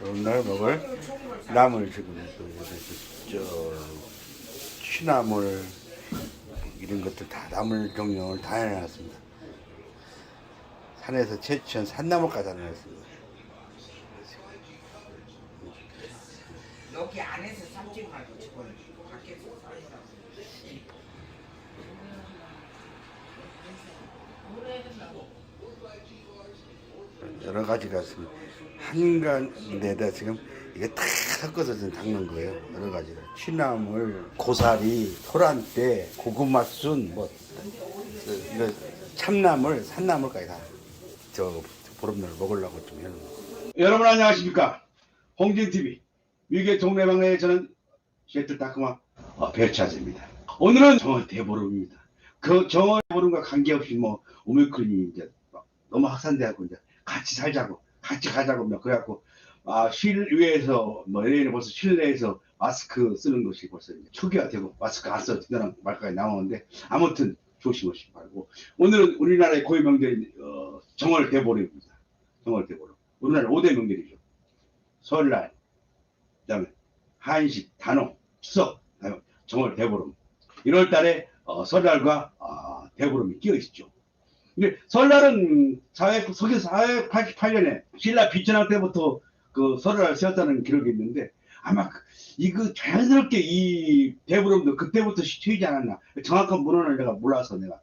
오늘 먹을 나물 지금 저 취나물 이런 것들 다 나물 종류를 다 해놨습니다. 산에서 채취한 산나물까지 해놨습니다. 여기 안에서 삶지 말고 저걸 밖에서 삶으라고. 여러 가지가 있습니다. 한간에다 지금 이게 다 섞어서 담는 거예요. 여러 가지를. 취나물, 고사리, 토란대, 고구마순, 뭐, 그, 참나물, 산나물까지 다 저 보름날 먹으려고 좀 해놓은 거예요. 여러분 안녕하십니까 홍진TV 위계 동네방네의 저는 셰틀 따끔한 어, 배차즈입니다 오늘은 정월 대보름입니다 그 정월 대보름과 관계없이 뭐 오미크론이 이제 막 너무 확산돼갖고 이제 같이 살자고 같이 가자고 뭐 그래갖고 아 실외에서 뭐 LA는 벌써 실내에서 마스크 쓰는 것이 벌써 이제 초기화 되고 마스크 안 써도 된다는 말까지 나오는데 아무튼 조심하시기 바라고 오늘은 우리나라의 고유 명절인 어, 정월 대보름입니다 정월 대보름 우리나라 5대 명절이죠. 설날, 그 다음에 한식, 단오, 추석, 정월 대보름. 1월 달에 어, 설날과 어, 대보름이 끼어 있죠. 근데 설날은 400, 서기 488년에 신라 비천왕 때부터 그 설날을 세웠다는 기록이 있는데 아마 그- 이거 자연스럽게 이 대보름도 그때부터 시초이지 않았나 정확한 문헌을 내가 몰라서 내가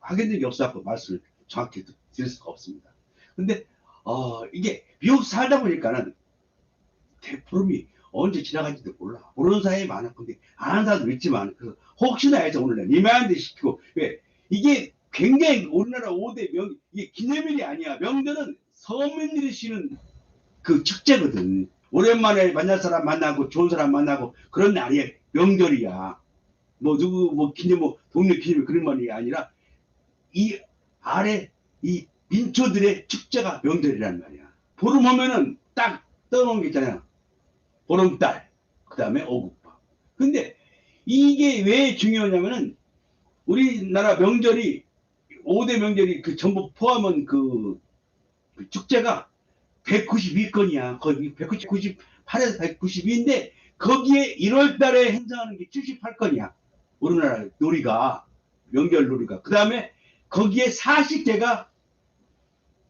확인 적이 없어갖고 말씀을 정확히 드릴 수가 없습니다. 근데 어, 이게 미국 살다 보니까는 대포름이 언제 지나간지도 몰라. 모르는 사람이 많아. 근데 아는 사람도 있지만, 그래서 혹시나 해서 오늘 리마인드 시키고, 왜? 이게 굉장히 우리나라 5대 명, 이게 기념일이 아니야. 명절은 서민들이 쉬는 그 축제거든. 오랜만에 만날 사람 만나고, 좋은 사람 만나고, 그런 날이야. 명절이야. 뭐, 누구, 뭐, 기념, 뭐, 동료 기념일 그런 말이 아니라, 이 아래, 이 민초들의 축제가 명절이란 말이야. 보름 하면은 딱 떠오르는 게 있잖아요. 보름달, 그 다음에 오국밥. 근데 이게 왜 중요하냐면은 우리나라 명절이 5대 명절이 그 전부 포함한 그, 그 축제가 192건이야. 거의 198에서 192인데 거기에 1월 달에 행사하는 게 78건이야. 우리나라 놀이가 명절 놀이가. 그 다음에 거기에 40개가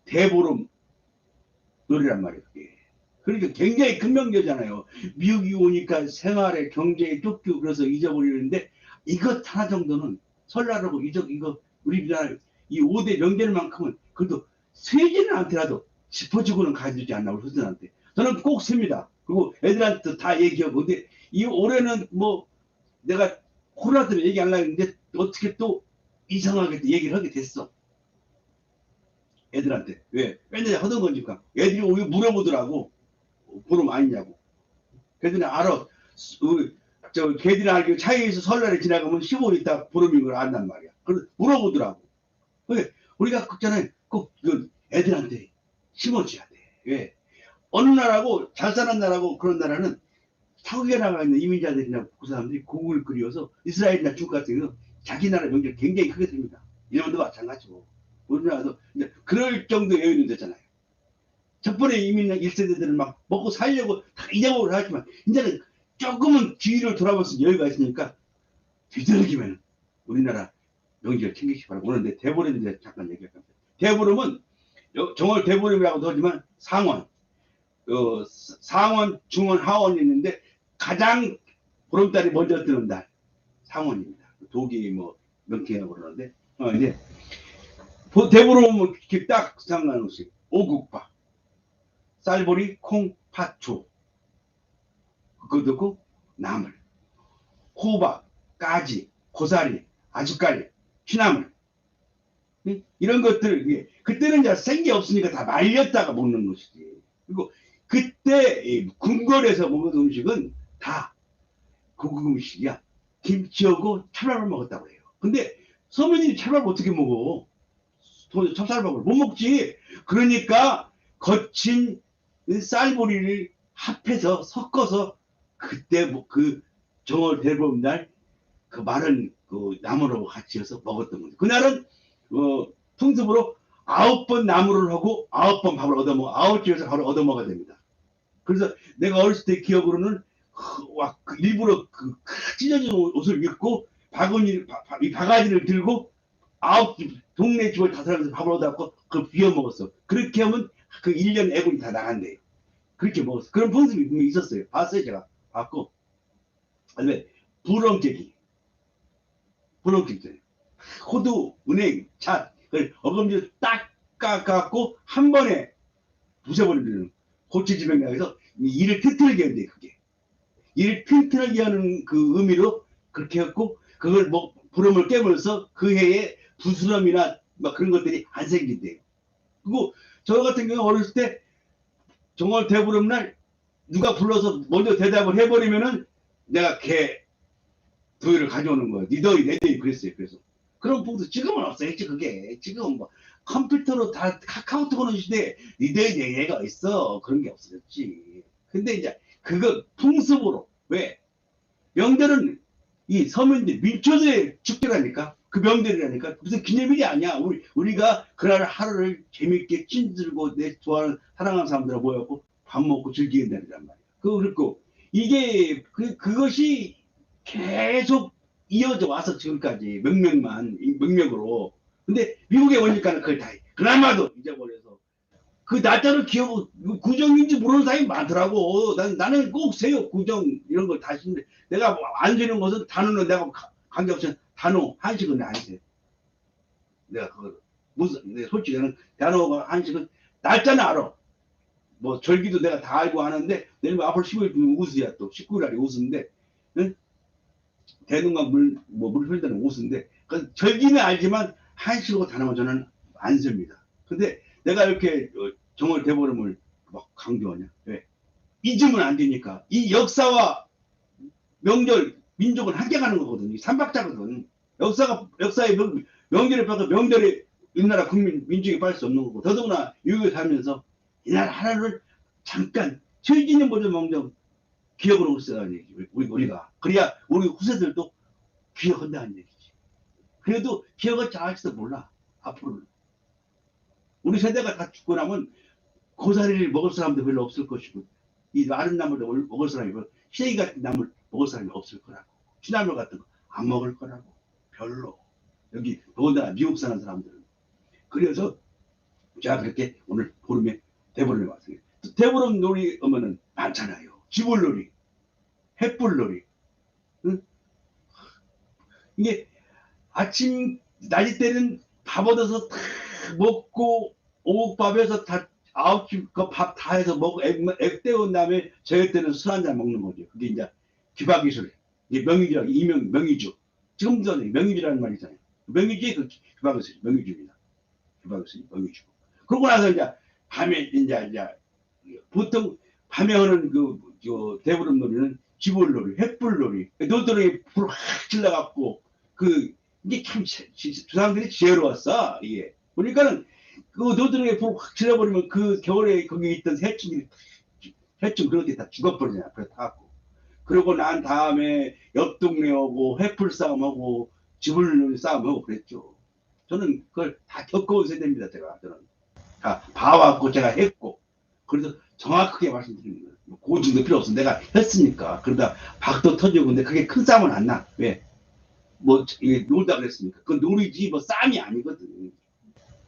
대보름 놀이란 말이에요. 그러니까 굉장히 큰 명제잖아요. 미국이 오니까 생활에 경제에 쫓기고 그래서 잊어버리는데 이것 하나 정도는 설날하고 이저 이거 우리나라 이 5대 명절만큼은 그래도 세지는 않더라도 짚어주고는 가주지 않나 우리 선생한테. 저는 꼭 셉니다. 그리고 애들한테 다 얘기하고. 근데 이 올해는 뭐 내가 코로나 때문에 얘기 안 하려는데 어떻게 또 이상하게 또 얘기를 하게 됐어. 애들한테. 왜? 맨날 하던 거니까. 애들이 오히 물어보더라고. 보름 아니냐고. 그랬더니 알아. 저 걔들이 알기로 차이에서 설날에 지나가면 15일 있다 보름인 걸 안단 말이야. 그래 물어보더라고 근데 우리가 그잖아요 꼭그 애들한테 심어줘야 돼 왜 어느 나라고 잘 사는 나라고 그런 나라는 타국에 나가 있는 이민자들이나 그 사람들이 국을 그리워서 이스라엘이나 중국 같은 경우 자기 나라 명절 굉장히 크게 듭니다. 일본도 마찬가지고. 우리나라도 이제 그럴 정도의 여유는 됐잖아요. 첫 번에 이민 1세대들은 막 먹고 살려고 다 잊어먹으려 하지만 이제는 조금은 뒤를 있는 여유가 있으니까 뒤떨기면 우리나라 명절 챙기시기 바라고 오는데 대보름에 대해서 잠깐 얘기할 겁니다. 대보름은 여- 정월 대보름이라고도 하지만 상원, 어, 상원, 중원, 하원이 있는데 가장 보름달이 먼저 뜨는 달. 상원입니다. 독이 뭐 명쾌하고 그러는데. 어, 이제 보- 대보름 이렇게 딱 상관없이 오국밥, 쌀보리, 콩, 팥초, 그거 넣고 나물, 호박, 까지, 고사리, 아주까리, 취나물 응? 이런 것들 그때는 생게 없으니까 다 말렸다가 먹는 것이지. 그리고 그때 이 궁궐에서 먹는 음식은 다 고급 음식이야. 김치하고 찰밥을 먹었다고 해요. 근데 서민이 찰밥을 어떻게 먹어? 도- 찹쌀밥을 못 먹지. 그러니까 거친 쌀보리를 합해서 섞어서 그때 뭐 그 정월 대보름 날그 마른 그 나물하고 같이 해서 먹었던 거죠. 그날은 어, 통습으로 아홉 번 나물을 하고 아홉 번 밥을 얻어 먹어 아홉 집에서 밥을 얻어 먹어야 됩니다. 그래서 내가 어렸을 때 기억으로는 그- 와, 그 일부러 그 찢어진 옷을 입고 바구니 바, 바- 이 바가지를 들고 아홉 집 동네 집을 다 살아서 밥을 얻어갖고 그걸 비워 먹었어. 그렇게 하면 그 1년 애군이 다 나간대요. 그렇게 먹었어. 그런风습이 분명히 있었어요. 봤어요, 제가. 봤고. 그다음에 불엉깨기. 불엉깨기. 호두, 은행, 잣, 그걸 어금니로 딱 깎아갖고 한 번에 부숴버리는 고치지병약에서 이를 튼튼하게 한대, 그게. 이를 튼튼하게 하는 그 의미로 그렇게 했고, 그걸 뭐, 부름을 깨물어서 그 해에 부스럼이나 막 그런 것들이 안 생긴대요. 그리고 저 같은 경우 어렸을 때 정월 대부름 날 누가 불러서 먼저 대답을 해버리면은 내가 걔 도의를 가져오는 거야. 니 도의, 내 도의 그랬어요. 그래서. 그런 부분도 지금은 없어야지, 그게. 지금은 뭐 컴퓨터로 다 카카오톡 하는 시대에 니 도의, 내 얘가 있어. 그런 게 없어졌지. 근데 이제 그거 풍습으로. 왜? 명절은 이 서민들, 민초들의 축제라니까. 그 명절이라니까. 무슨 기념일이 아니야. 우리, 우리가 그날 하루를 재밌게 친들고 내 좋아하는, 사랑하는 사람들하고 모여갖고 밥 먹고 즐기는 날이란 말이야. 그, 그렇고, 이게, 그, 그것이 계속 이어져 와서 지금까지 명명만, 이 명명으로. 근데 미국에 오니까는 그걸 다, 해. 그나마도 잊어버려서. 그 날짜를 기억, 구정인지 모르는 사람이 많더라고. 난, 나는 꼭 세요. 구정, 이런 걸 다시. 내가 뭐 안 되는 것은 단어는 내가 가- 관계없이 단어, 한식은 안 돼. 내가 그걸, 무슨, 내 솔직히 나는 단어가 한식은 날짜는 알아. 뭐 절기도 내가 다 알고 하는데 내일 뭐 앞으로 15일 은 우수야 또 19일 날이 우수인데 응? 대동강 물, 뭐, 물 흐른다는 우수인데 그 절기는 알지만 한식하고 단어가 저는 안 씁니다. 근데 내가 이렇게 어, 정월 대보름을 막 강조하냐? 왜? 잊으면 안 되니까 이 역사와 명절 민족은 함께 가는 거거든요. 이 삼박자거든. 역사가 역사의 명, 명절에 빠져 명절에 우리나라 국민 민족이 빠질 수 없는 거고 더더구나 유교에 살면서 이날 하나를 잠깐 최진년 버전 명절 기억으로 쓰라는 얘기 우리 우리가. 그래야 우리 후세들도 기억한다는 얘기지. 그래도 기억을 잘할지도 몰라 앞으로는. 우리 세대가 다 죽고 나면 고사리를 먹을 사람도 별로 없을 것이고 이 마른 나물을 먹을 사람이 별로 시래기 같은 나물 먹을 사람이 없을 거라고. 취나물 같은 거 안 먹을 거라고. 별로. 여기 더군다나 미국 사는 사람들은. 그래서 제가 그렇게 오늘 보름에 대보름에 또 대보름 놀이 오면은 많잖아요 지불놀이 햇불놀이 응? 이게 아침 낮이 때는 밥 얻어서 다 먹고 오곡밥에서 다 아홉 집밥 다 해서 먹고 액, 액 때운 다음에 저녁 때는 술 한 잔 먹는 거죠. 그게 이제 기박이술. 이게 명의주라고 이명 명의주. 지금도 명의주라는 말이 있잖아요. 명의주의 그 기박이술 명의주입니다. 기박이술 명의주. 그러고 나서 이제 밤에 이제 이제 보통 밤에 하는 그, 그 대부름 놀이는 지불놀이, 햇불놀이, 노들이 불확 질러갖고 그 이게 참 조상들이 지혜로웠어. 이게 보니까는 그 노드렁에 불확 질러버리면 그 겨울에 거기 있던 새충이 새충 그런 게 다 죽어버리잖아. 타고. 그러고 난 다음에 옆 동네 오고 햇불 싸움하고 지불놀이 싸움하고 그랬죠. 저는 그걸 다 겪어온 세대입니다 제가. 저는. 다 봐왔고 제가 했고. 그래서 정확하게 뭐 고증도 필요 없어. 내가 했으니까. 그러다 박도 터지고 근데 그게 큰 싸움은 안 나. 왜? 뭐 이게 놀다 그랬으니까. 그 놀이지. 뭐 싸움이 아니거든.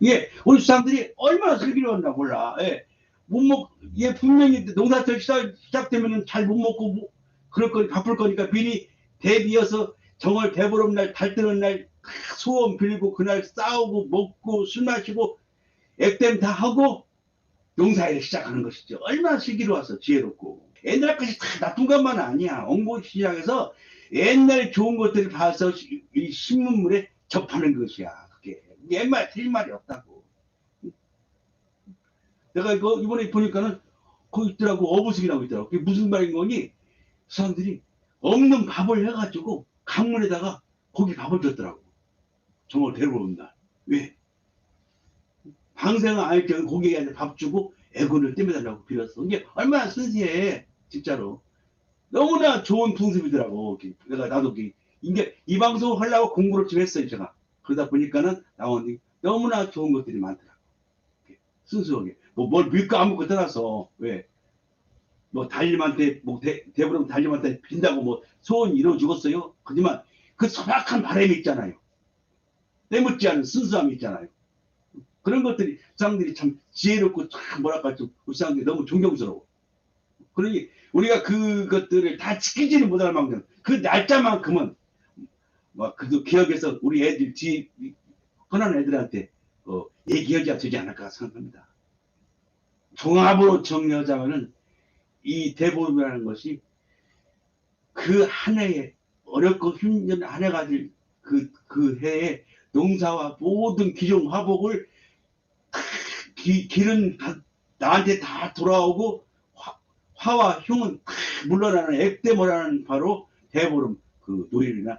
이게 우리 수상들이 얼마나 슬기로웠나 몰라. 예. 못 먹, 얘 분명히 농사철 시작, 시작되면은 잘 못 먹고 뭐 그럴 거 바쁠 거니까 미리 대비해서 정월 대보름 날 달 뜨는 날 소원 빌고 그날 싸우고 먹고 술 마시고 액땜 다 하고 농사일을 시작하는 것이죠. 얼마나 슬기로워서 지혜롭고 옛날까지 다 나쁜 것만 아니야. 엉고 시장에서 옛날 좋은 것들을 봐서 시- 이 신문물에 접하는 것이야. 그게 옛말 틀린 말이 없다고. 내가 이거 이번에 보니까는 거기 있더라고 어부식이라고 있더라고. 그게 무슨 말인 거니? 사람들이 없는 밥을 해가지고 강물에다가 거기 밥을 줬더라고. 정말 데려온 날. 왜? 방생은 아닐 경우 고객한테 밥 주고 애군을 떼매달라고 빌었어. 이게 얼마나 순수해, 진짜로. 너무나 좋은 풍습이더라고. 내가 나도 이게 이 방송을 하려고 공부를 좀 했어요, 제가. 그러다 보니까는 나오는 너무나 좋은 것들이 많더라고. 순수하게. 뭐뭘 믿고 아무것도 떠나서 왜? 뭐 달님한테 뭐 대, 대부분 달님한테 빈다고 뭐 소원 이루어 죽었어요. 하지만 그 소박한 바람이 있잖아요. 때묻지 않은 순수함이 있잖아요. 그런 것들이 사람들이 참 지혜롭고 참 뭐랄까 좀 우리 사람들이 너무 존경스러워. 그러니 우리가 그것들을 다 지키지는 못할 만큼 그 날짜만큼은 뭐 그래도 기억해서 우리 애들 뒤 흔한 애들한테 어, 얘기하자 되지 않을까 생각합니다. 종합으로 정리하자면은 이 대보름이라는 것이 그 한 해에 어렵고 힘든 한 해가 될 그, 그 해에 농사와 모든 기종 화복을 다 기, 길은 다 나한테 다 돌아오고 화, 화와 흉은 다 물러나는 액대모라는 바로 대보름 그 노래나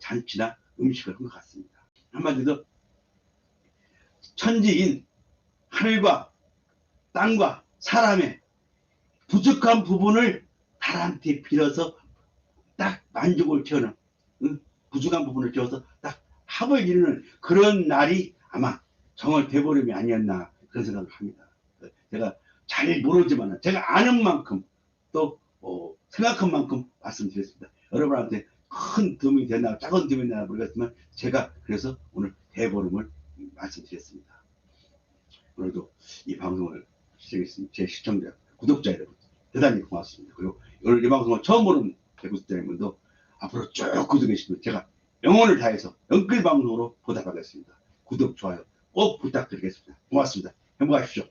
잔치나 음식을 한 것 같습니다. 한마디로 천지인 하늘과 땅과 사람의 부족한 부분을 달한테 빌어서 딱 만족을 채우는 응? 부족한 부분을 채워서 딱 합을 이루는 그런 날이 아마 정월 대보름이 아니었나 그런 생각을 합니다. 제가 잘 모르지만 제가 아는 만큼 또 어, 생각한 만큼 말씀드렸습니다. 여러분한테 큰 도움이 되나 작은 도움이 되나 모르겠지만 제가 그래서 오늘 대보름을 말씀드렸습니다. 오늘도 이 방송을 시청해주신 제 시청자, 구독자 여러분 대단히 고맙습니다. 그리고 오늘 이 방송을 처음 보는 대구스자 여러분도 앞으로 쭉 구독해 주시면 제가 영혼을 다해서 연끌 방송으로 보답하겠습니다. 구독, 좋아요 꼭 부탁드리겠습니다. 고맙습니다. 행복하십시오.